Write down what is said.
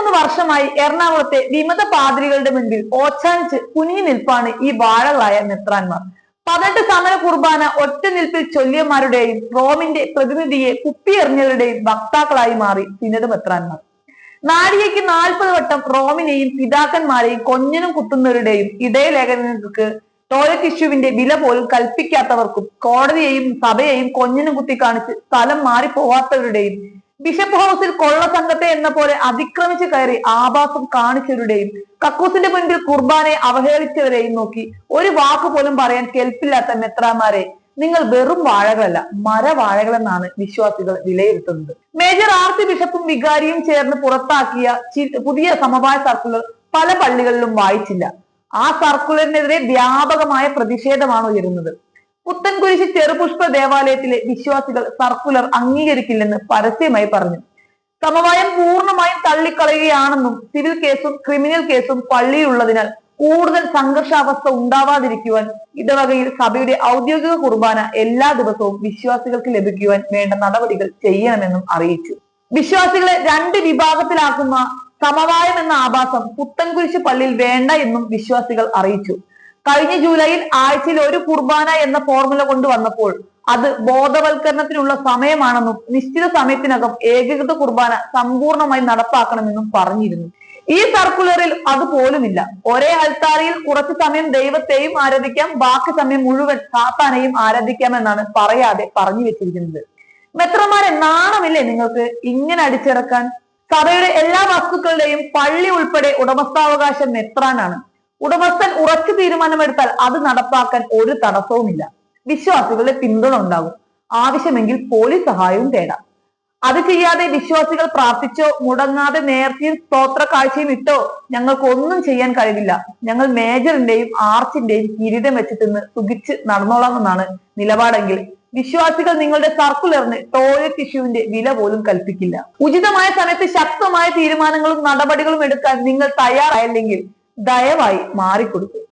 മൂന്ന് വർഷമായി എറണാകുളത്തെ വിമത പാതിരികളുടെ മുൻപിൽ ഓച്ചാനിച്ച് കുനിഞ്ഞു നിൽപ്പാണ് ഈ വാഴകളായ മെത്രാന്മാർ. പതിനെട്ട് സമര കുർബാന ഒറ്റ നിൽപ്പിൽ ചൊല്ലിയമാരുടെയും റോമിന്റെ പ്രതിനിധിയെ കുപ്പിയെറിഞ്ഞവരുടെയും വക്താക്കളായി മാറി വിനത മെത്രാന്മാർ. നാഴികയ്ക്ക് നാൽപ്പത് വട്ടം റോമിനെയും പിതാക്കന്മാരെയും കൊഞ്ഞനും കുത്തുന്നവരുടെയും ഇടയലേഖനങ്ങൾക്ക് ടോയ്ലറ്റ് ഇഷ്യൂവിന്റെ വില പോലും കൽപ്പിക്കാത്തവർക്കും കോടതിയെയും സഭയെയും കൊഞ്ഞനും കുത്തി കാണിച്ച് സ്ഥലം മാറിപ്പോവാത്തവരുടെയും ബിഷപ്പ് ഹൗസിൽ കൊള്ള സംഘത്തെ എന്ന പോലെ അതിക്രമിച്ച് കയറി ആഭാസം കാണിച്ചവരുടെയും കക്കൂസിന്റെ മുൻപിൽ കുർബാനെ അവഹേളിച്ചവരെയും നോക്കി ഒരു വാക്ക് പോലും പറയാൻ കെൽപ്പില്ലാത്ത മെത്രാമാരെ നിങ്ങൾ വെറും വാഴകളല്ല മരവാഴകളെന്നാണ് വിശ്വാസികൾ വിലയിരുത്തുന്നത്. മേജർ ആർച്ച് ബിഷപ്പും വികാരിയും ചേർന്ന് പുറത്താക്കിയ പുതിയ സമവായ സർക്കുലർ പല പള്ളികളിലും വായിച്ചില്ല. ആ സർക്കുലറിനെതിരെ വ്യാപകമായ പ്രതിഷേധമാണ് ഉയരുന്നത്. പുത്തൻകുരിശ് ചെറുപുഷ്പ ദേവാലയത്തിലെ വിശ്വാസികൾ സർക്കുലർ അംഗീകരിക്കില്ലെന്ന് പരസ്യമായി പറഞ്ഞു. സമവായം പൂർണമായും തള്ളിക്കളയുകയാണെന്നും സിവിൽ കേസും ക്രിമിനൽ കേസും പള്ളിയിലുള്ളതിനാൽ കൂടുതൽ സംഘർഷാവസ്ഥ ഉണ്ടാവാതിരിക്കുവാൻ ഇടവകയിൽ സഭയുടെ ഔദ്യോഗിക കുർബാന എല്ലാ ദിവസവും വിശ്വാസികൾക്ക് ലഭിക്കുവാൻ വേണ്ട നടപടികൾ ചെയ്യണമെന്നും അറിയിച്ചു. വിശ്വാസികളെ രണ്ട് വിഭാഗത്തിലാക്കുന്ന സമവായം എന്ന ആഭാസം പുത്തൻകുരിശ് പള്ളിയിൽ വേണ്ട എന്നും വിശ്വാസികൾ അറിയിച്ചു. കഴിഞ്ഞ ജൂലൈയിൽ ആഴ്ചയിൽ ഒരു കുർബാന എന്ന ഫോർമുല കൊണ്ടുവന്നപ്പോൾ അത് ബോധവൽക്കരണത്തിനുള്ള സമയമാണെന്നും നിശ്ചിത സമയത്തിനകം ഏകീകൃത കുർബാന സമ്പൂർണമായി നടപ്പാക്കണമെന്നും പറഞ്ഞിരുന്നു. ഈ സർക്കുലറിൽ അത് പോലുമില്ല. ഒരേ അൽത്താരയിൽ കുറച്ചു സമയം ദൈവത്തെയും ആരാധിക്കാം ബാക്കി സമയം മുഴുവൻ സാത്താനെയും ആരാധിക്കാമെന്നാണ് പറയാതെ പറഞ്ഞു വെച്ചിരിക്കുന്നത്. മെത്രമാരെ നാണമില്ലേ നിങ്ങൾക്ക് ഇങ്ങനെ അടിച്ചിറക്കാൻ? സഭയുടെ എല്ലാ വസ്തുക്കളുടെയും പള്ളി ഉൾപ്പെടെ ഉടമസ്ഥാവകാശം മെത്രാനാണ്. ഉടമസ്ഥൻ ഉറച്ചു തീരുമാനമെടുത്താൽ അത് നടപ്പാക്കാൻ ഒരു തടസ്സവുമില്ല. വിശ്വാസികളുടെ പിന്തുണ ഉണ്ടാകും. ആവശ്യമെങ്കിൽ പോലീസ് സഹായവും തേടാം. അത് ചെയ്യാതെ വിശ്വാസികൾ പ്രാർത്ഥിച്ചോ മുടങ്ങാതെ നേർച്ചയും സ്തോത്ര കാഴ്ചയും ഇട്ടോ ഞങ്ങൾക്ക് ഒന്നും ചെയ്യാൻ കഴിവില്ല. ഞങ്ങൾ മേജറിന്റെയും ആർച്ചിന്റെയും കിരീടം വെച്ച് തിന്ന് സുഖിച്ച് നടന്നോളാമെന്നാണ് നിലപാടെങ്കിൽ വിശ്വാസികൾ നിങ്ങളുടെ സർക്കുലറിന് ടോയ്ലറ്റ് ഇഷ്യൂവിന്റെ വില പോലും കൽപ്പിക്കില്ല. ഉചിതമായ സമയത്ത് ശക്തമായ തീരുമാനങ്ങളും നടപടികളും എടുക്കാൻ നിങ്ങൾ തയ്യാറായില്ലെങ്കിൽ ദയവായി മാറിക്കൊടുക്കും.